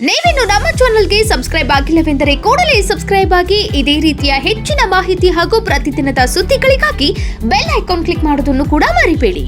ನೀವಿನ್ನು ನಮ್ಮ ಚಾನೆಲ್ಗೆ ಸಬ್ಸ್ಕ್ರೈಬ್ ಆಗಿಲ್ಲವೆಂದರೆ ಕೂಡಲೇ ಸಬ್ಸ್ಕ್ರೈಬ್ ಆಗಿ, ಇದೇ ರೀತಿಯ ಹೆಚ್ಚಿನ ಮಾಹಿತಿ ಹಾಗೂ ಪ್ರತಿದಿನದ ಸುದ್ದಿಗಳಿಗಾಗಿ ಬೆಲ್ ಐಕಾನ್ ಕ್ಲಿಕ್ ಮಾಡೋದನ್ನು ಕೂಡ ಮರಿಬೇಡಿ.